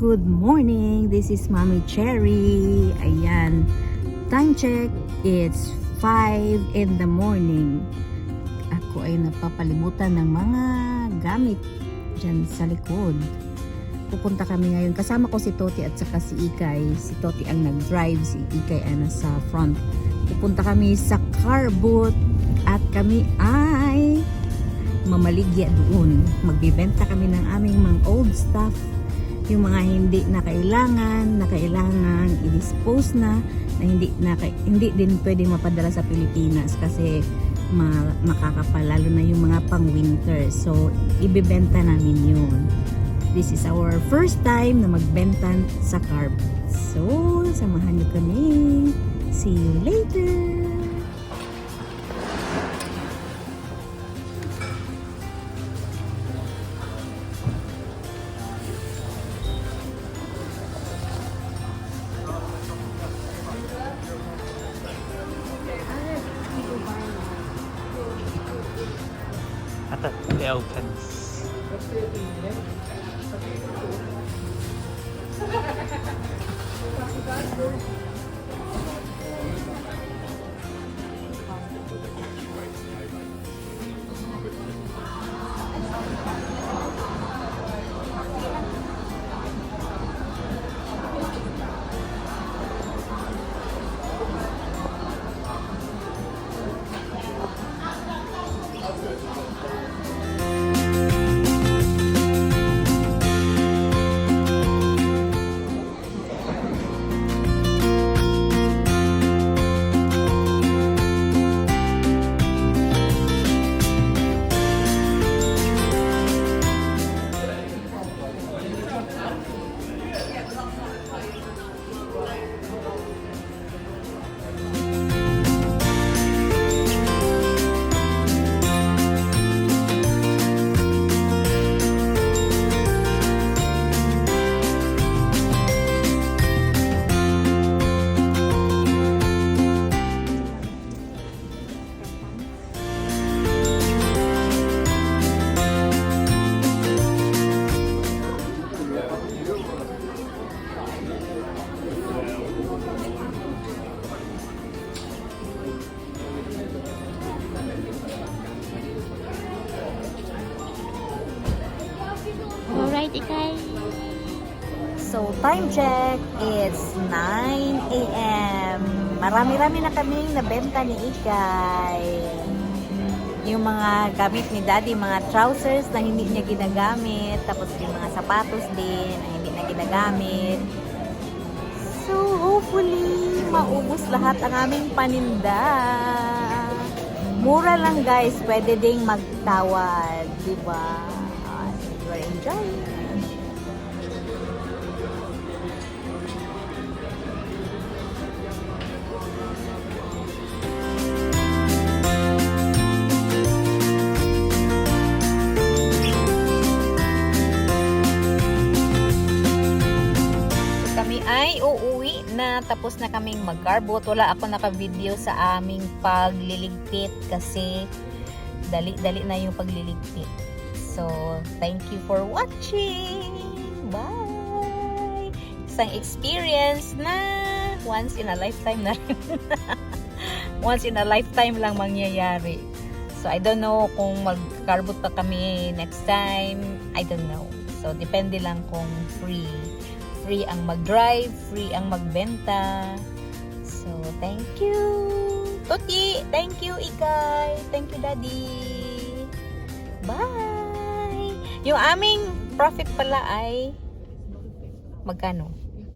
Good morning! This is Mommy Cherry. Ayan. Time check. It's 5 in the morning. Ako ay napapalimutan ng mga gamit dyan sa likod. Pupunta kami ngayon. Kasama ko si Toti at saka si Ikay. Si Toti ang nag-drive. Si Ikay ay nasa front. Pupunta kami sa car booth at kami ay mamaligya doon. Magbibenta kami ng aming mga old stuff yung mga hindi na kailangan, na kailangan i-dispose na, na hindi na hindi din pwedeng mapadala sa Pilipinas kasi ma, makakapal lalo na yung mga pang winter. So ibebenta namin yun. This is our first time na magbenta sa carb. So, samahan niyo kami. See you later. Opens. Alright, Ikay. So, time check, it's 9 a.m. Marami-rami na kaming nabenta ni Ikay. Yung mga gamit ni Daddy, mga trousers na hindi niya ginagamit, tapos yung mga sapatos din na hindi na ginagamit. So, hopefully, maubos lahat ang aming paninda. Mura lang guys, pwede ding magtawad, di ba? We're enjoying. Tapos na kaming mag-carbot. Wala ako naka-video sa aming pagliligpit kasi dali-dali na yung pagliligpit. So, thank you for watching! Bye! Isang experience na once in a lifetime na rin. once in a lifetime lang mangyayari. So, I don't know kung mag-carbot pa kami next time. I don't know. So, depende lang kung free free ang mag-drive, free ang magbenta. So, thank you. Toti, thank you, Ikay. Thank you, Daddy. Bye! Yung aming profit pala ay magkano?